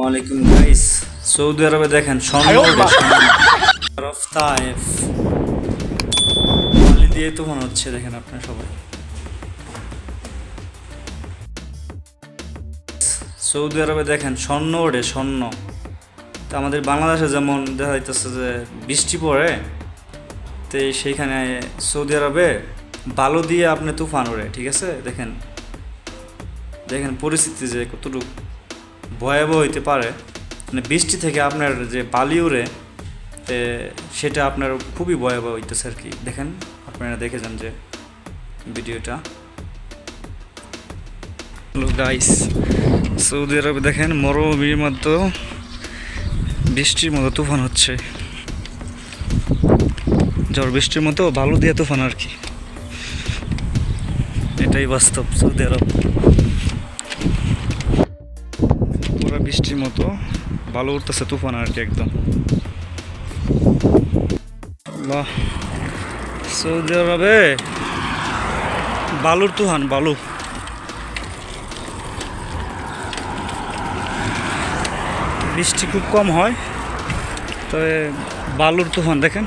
ওয়ালাইকুম guys Saudi আরবে দেখেন দিয়ে তুফান হচ্ছে দেখেন আপনারা সবাই। সৌদি আরবে দেখেন স্বর্ণ ওঠে স্বর্ণ। তা আমাদের বাংলাদেশে যেমন দেখা যাইতেছে যে বৃষ্টি পড়ে তো সেইখানে সৌদি আরবে বালু দিয়ে আপনি তুফান ওড়ে ঠিক আছে? দেখেন দেখেন পরিস্থিতি যে কতটুকু। ভয়াবহ হইতে পারে। মানে বৃষ্টি থেকে আপনার যে বালি উড়ে সেটা আপনার খুবই ভয়াবহ হইতেছে আর কি। দেখেন, আপনারা দেখে যান যে ভিডিওটা। গাইস সৌদি আরবে দেখেন, মরুভূমির মতো বৃষ্টির মতো তুফান হচ্ছে। ঝড় বৃষ্টির মতো বালু দিয়ে তুফান আর কি। এটাই বাস্তব সৌদি আরব। বৃষ্টির মতো, ভালো উঠতেছে তুফান আর কি একদম। বাহ। সৌদি আরবে বালুর তুহান বালু। বৃষ্টি খুব কম হয়, তবে বালুর তুফান দেখেন।